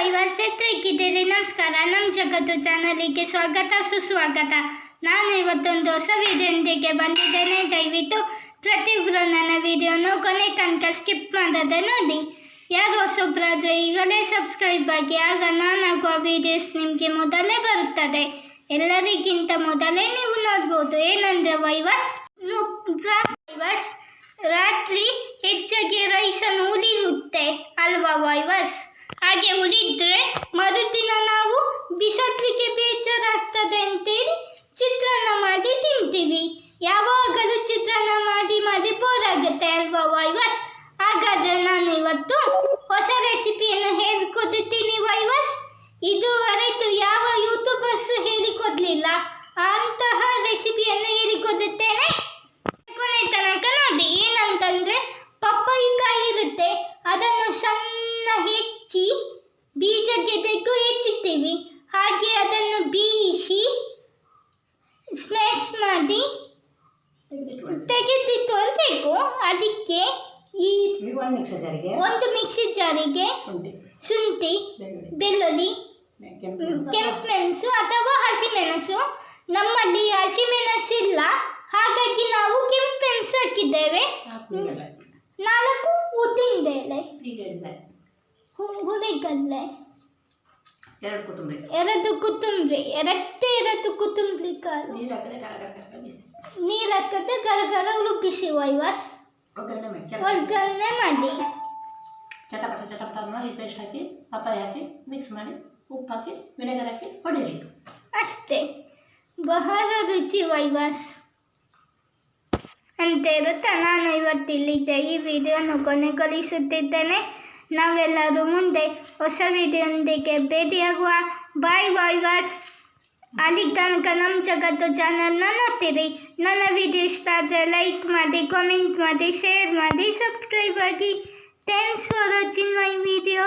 ವೈವರ್ಸ್ ಹೇಗಿದ್ದೀರಿ ನಮಸ್ಕಾರ. ನಮ್ಮ ಜಗತ್ತು ಚಾನಲಿಗೆ ಸ್ವಾಗತ, ಸುಸ್ವಾಗತ. ನಾನು ಇವತ್ತೊಂದು ಹೊಸ ವಿಡಿಯೋದೊಂದಿಗೆ ಬಂದಿದ್ದೇನೆ. ದಯವಿಟ್ಟು ಪ್ರತಿಯೊಬ್ಬರು ನನ್ನ ವಿಡಿಯೋನು ಕೊನೆ ತನಕ ಸ್ಕಿಪ್ ಮಾಡದೆ ನೋಡಿ. ಯಾರು ಹೊಸೊಬ್ಬರಾದರೆ ಈಗಲೇ ಸಬ್ಸ್ಕ್ರೈಬ್ ಆಗಿ, ಆಗ ನಾನು ಹಾಕುವ ವಿಡಿಯೋಸ್ ನಿಮಗೆ ಮೊದಲೇ ಬರುತ್ತದೆ. ಎಲ್ಲರಿಗಿಂತ ಮೊದಲೇ ನೀವು ನೋಡ್ಬೋದು. ಏನಂದ್ರೆ ವೈವಸ್ ವೈವಸ್ ರಾತ್ರಿ ಹೆಚ್ಚಾಗಿ ರೈಸನ್ನು ಉಳಿಯುತ್ತೆ ಅಲ್ವಾ ವೈವಸ್ ಹಾಗೆ ಉಳಿದ್ರೆ ಮರುದಿನ ನಾವು ಬಿಸಾಕ್ಲಿಕ್ಕೆ ಬೇಜಾರಾಗ್ತದೆ ಅಂತೇಳಿ ಚಿತ್ರಾನ್ನ ಮಾಡಿ ತಿಂತೀವಿ ಯಾವಾಗಲೂ ಚಿತ್ರಾನ್ನ ಮಾಡಿ ಮಾಡಿ ಬೋರ್ ಆಗುತ್ತೆ ಅಲ್ವಾ ವೈವಸ್ ಹಾಗಾದ್ರೆ ನಾನು ಇವತ್ತು ಹೊಸ ರೆಸಿಪಿಯನ್ನು ಹೇಳಿಕೊಡುತ್ತೀನಿ ವೈವಸ್. ಇದುವರೆಗೂ ಯಾವ ಯೂಟ್ಯೂಬರ್ಸ್ ಹೇಳಿಕೊಡ್ಲಿಲ್ಲ, ಅಂತಹ ರೆಸಿಪಿಯನ್ನು ಹೇಳಿಕೊಡುತ್ತೇನೆ. ಕೊನೆ ತನಕ ನೋಡಿ, ಏನಂತಂದ್ರೆ ಪಪ್ಪಾಯಿಕಾಯಿ ಇರುತ್ತೆ, ಅದನ್ನು ಸಣ್ಣ ಹೆಚ್ಚಿ ಬೀಜಕ್ಕೆ ತೆಗೆದು ಹೆಚ್ಚುತ್ತೀವಿ ಹಾಗೆ ಅದನ್ನು ಬೀಯಿಸಿ ಸ್ಮ್ಯಾಶ್ ಮಾಡಿ ತೆಗೆದಿಟ್ಕೊಳ್ಬೇಕು ಅದಕ್ಕೆ ಈ ಒಂದು ಮಿಕ್ಸರ್ ಜಾರಿಗೆ. ಒಂದು ಮಿಕ್ಸಿ ಜಾರಿಗೆ ಶುಂಠಿ. ಬೆಳ್ಳುಳ್ಳಿ. ಕೆಂಪು ಮೆಣಸು ಅಥವಾ ಹಸಿಮೆಣಸು ನಮ್ಮಲ್ಲಿ ಹಸಿಮೆಣಸು ಇಲ್ಲ. ಹಾಗಾಗಿ ನಾವು ಕೆಂಪು ಮೆಣಸು ಹಾಕಿದ್ದೇವೆ. ನಾಲ್ಕು ಉದ್ದಿನ ಬೇಳೆ. ಹುರಿಗಡ್ಲೆ. ಎರಡು ಕೊತ್ತಂಬರಿ. ಎರಡು ಕೊತ್ತಂಬರಿ. ಎರಡೇ ಎರಡು ಕೊತ್ತಂಬರಿ ಕಾಳು. ನೀರು ಹಾಕದೆ ಗರಗರ ರುಬ್ಬಿಸಿ ವೈವಾಸ್. ಒಗ್ಗರಣೆ ಒಗ್ಗರಣೆ ಮಾಡಿ. ಚಟಪಟ ಚಟಪಟ ಮಾಡಿ ಪೇಸ್ಟ್ ಹಾಕಿ ಪಪ್ಪಾಯ ಹಾಕಿ ಮಿಕ್ಸ್ ಮಾಡಿ ಉಪ್ಪು ಹಾಕಿ ವಿನೆಗರ್ ಹಾಕಿ ಹೊಡಿಬೇಕು ಅಷ್ಟೇ. ಬಹಳ ರುಚಿ ವೈವಾಸ್. ಅಂತ ಇರುತ್ತೆ? ನಾನು ಇವತ್ತಿಲ್ಲಿದ್ದೆ. ಈ ವಿಡಿಯೋನು ಕೊನೆಗೊಳಿಸುತ್ತಿದ್ದೇನೆ. ನಾವೆಲ್ಲರೂ ಮುಂದೆ ಹೊಸ ವಿಡಿಯೋದೊಂದಿಗೆ ಭೇಟಿಯಾಗುವ. ಬಾಯ್ ವೈವಾಸ್. ಅಲ್ಲಿ ತನಕ ನಮ್ಮ ಜಗತ್ತು ಚಾನಲ್ನ ನೋಡ್ತೀರಿ ನನ್ನ ವಿಡಿಯೋ ಇಷ್ಟ ಆದರೆ ಲೈಕ್ ಮಾಡಿ ಕಾಮೆಂಟ್ ಮಾಡಿ ಶೇರ್ ಮಾಡಿ ಸಬ್ಸ್ಕ್ರೈಬ್ ಆಗಿ thanks for watching my video